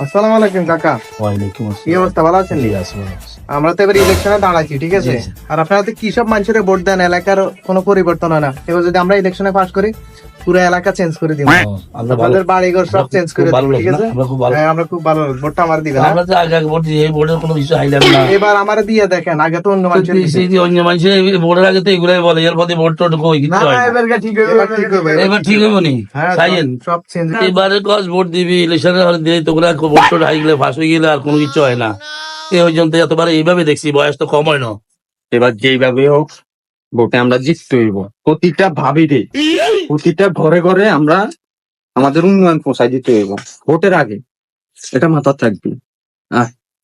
আসসালামু আলাইকুম কাকা। ওয়ালাইকুম কি অবস্থা ভালো আছেন? জি আছে। আমরা তো এবার ইলেকশনে দাঁড়াইছি ঠিক আছে। আর আপনারা তো কি সব মানুষের ভোট দেন এলাকার কোনো পরিবর্তন হয় না। এবার যদি আমরা ইলেকশনে পাস করি পুরো এলাকা চেঞ্জ করে দিব। আমাদের বাড়ি ঘর সব চেঞ্জ করে দিব ঠিক আছে? আমরা খুব ভালো। হ্যাঁ আমরা খুব ভালো ভোটটা আমার দিবেন হ্যাঁ? আমরা তো আগে আগে ভোট দিই এই ভোটের কোনো কিছু হাইলাম না। এবার আমার দিয়ে দেখেন আগে তো অন্য মানুষের দিছে। সেই যে অন্য মানুষের এই ভোটের আগে তো এগুলাই বলে এর পথে ভোট টোট কই না কিছু হয় না। এবার ঠিক হবে এবার ঠিক হবে এবার ঠিক হইব নি? হ্যাঁ সাইয়েন সব- চেঞ্জ এবারে কস ভোট দিবি ইলেকশনে হলে দিয়ে তোমরা ভোট টোট হাই গেলে ফাঁস হয়ে গেলে আর কোনো কিছু হয় না। এই পর্যন্ত এতবার এইভাবে দেখছি বয়স তো কম হয় না। এবার যেইভাবে হোক ভোটে আমরা জিততে হইব। প্রতিটা ভাবিরে প্রতিটা ঘরে ঘরে আমরা আমাদের উন্নয়ন পৌঁছাই দিতে হইব। ভোটের আগে এটা মাথা থাকবে।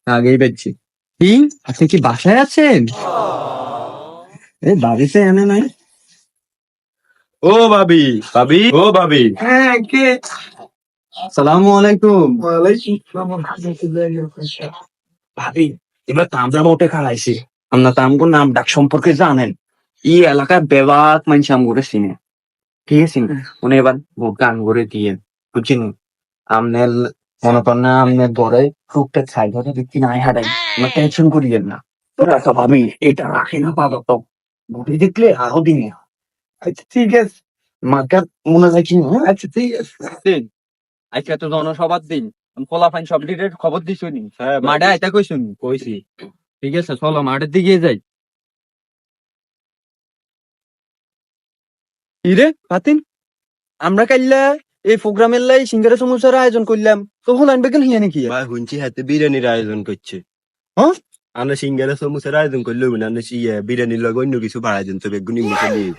আগেই বেচছি। কি? আপনি কি বাসায় আছেন? এই বাড়িতে এনে নাই। ও ভাবি ভাবি ও ভাবি। হ্যাঁ কে? সালামু আলাইকুম। ওয়ালাইকুম ভাবি এবার তো আমরা ভোটে খাড়াইছি আমরা তো আমগো নাম ডাক সম্পর্কে জানেন। ই এলাকার বেবাক মানুষ আমগরে চিনে। ঠিক আছে উনি এবার গান করে দিয়ে বুঝছেন? আমনে মনে করেন না আমনে বড়ে টুকটাক সাইড হতে দেখছি নাই হাঁটাই আমরা টেনশন করিয়েন না। তোরা তো ভাবি এটা রাখে না পাবো তো। ভোটে দেখলে আরও দিন আচ্ছা ঠিক আছে। মার্কার মনে রাখি আচ্ছা ঠিক আছে। আজকে তো জনসভার দিন। খোলা ফাইন সব ডিটেল খবর দিছ নি মাঠে আইতা কইছ নি কইছি। ঠিক আছে চলো মাঠের দিকে যাই। ইরে পাতিন আমরা কাইলা এই প্রোগ্রামের লাই সিঙ্গারা সমস্যার আয়োজন করলাম। তখন আনবে কেন হিয়া নাকি? ভাই শুনছি হাতে বিরিয়ানির আয়োজন করছে। হ্যাঁ? আমরা সিঙ্গারা সমুসার আয়োজন করলে না আমরা ইয়ে বিরিয়ানির লগে অন্য কিছু বাড়াই দিন তবে এগুনি মুখে দিয়ে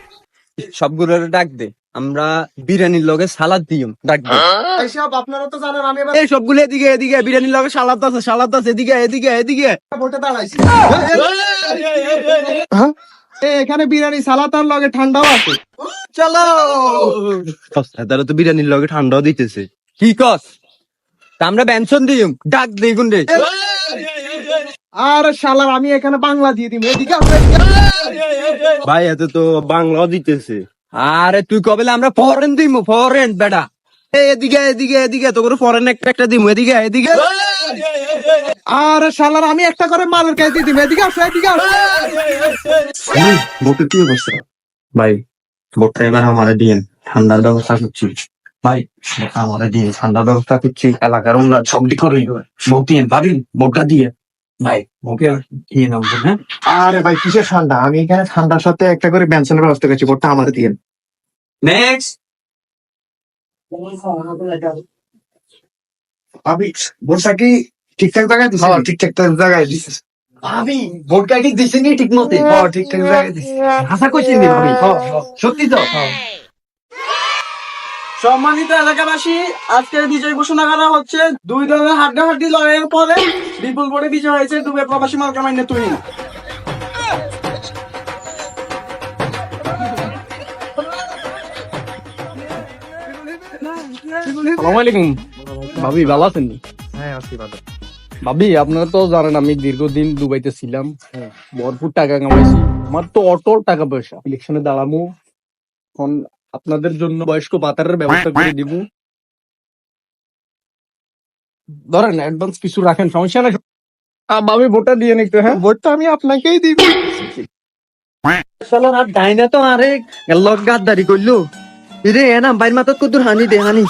সবগুলোর ডাক দে। আমরা বিরিয়ানির লগে সালাদ দিম ডাক দে। এইসব আপনারা তো জানেন আমি এই সবগুলো এদিকে এদিকে বিরিয়ানির লগে সালাদ আছে সালাদ আছে এদিকে এদিকে এদিকে। ভোটে দাঁড়াইছি। হ্যাঁ? এখানে বিরিয়ানি সালাদ আর লগে ঠান্ডাও আছে। চলো। তারা তো বিরিয়ানির লগে ঠান্ডাও দিতেছে। কি কস? আমরা বেনশন দিম ডাক দিই গুন্ডে আর শালার আমি এখানে বাংলা দিয়ে দিব এদিকে আসো। ভাই এতে তো বাংলাও দিতেছে আরে তুই কবে আমরা ফরেন দিম ফরেন বেটা। এদিকে এদিকে এদিকে তো করে ফরেন একটা একটা দিম এদিকে এদিকে। আর শালার আমি একটা করে মালের কাছে দিয়ে দিব এদিকে আসো এদিকে আসো। ভোটের কি অবস্থা? ভাই ভোটটা এবার আমাদের দিয়ে ঠান্ডার ব্যবস্থা করছি। ভাই আমাদের দিয়ে ঠান্ডার ব্যবস্থা করছি এলাকার উন্নয়ন সব দিক করে ভোট দিয়ে ভাবি ভোটটা দিয়ে। ভাই দিয়ে হ্যাঁ? আরে ভাই কিসের ঠান্ডা? আমি এখানে ঠান্ডার সাথে একটা করে ব্যঞ্জনের ব্যবস্থা করছি ভোটটা আমার দিয়ে। নেক্সট কি ঠিকঠাক জায়গায় দিছি? হ্যাঁ ঠিকঠাক জায়গায় দিছি। ভাবি ভোটটা কি দিছেনি ঠিক মতে হ্যাঁ ঠিকঠাক জায়গায় দিছি। আশা করছি নি ভাবি হ্যাঁ, হ্যাঁ। সত্যি তো। সম্মানিত এলাকাবাসী আজকের বিজয় ঘোষণা করা হচ্ছে। দুই দলের হাড্ডাহাড্ডি লড়াইয়ের পরে বিপুল ভোটে বিজয় হয়েছে দুবে প্রবাসী মার্কা মাইনে তুই আলাইকুম। ভাবি ভালো আছেন? হ্যাঁ আছি ভালো। ভাবি আপনারা তো জানেন আমি দীর্ঘদিন দুবাইতে ছিলাম ভরপুর টাকা কামাইছি। আমার তো অটল টাকা পয়সা। ইলেকশনে দাঁড়াবো এখন আপনাদের জন্য বয়স্ক ভাতারের ব্যবস্থা করে দিব। ধরেন অ্যাডভান্স কিছু রাখেন সমস্যা নাই। আমি ভোটটা দিয়ে নিতে হ্যাঁ? ভোটটা আমি আপনাকেই দিব। চলো আর ডাইনা তো আরে লক গাদ্দারি করল। রে এনা বাইর মাথাত কত হানি দে হানি।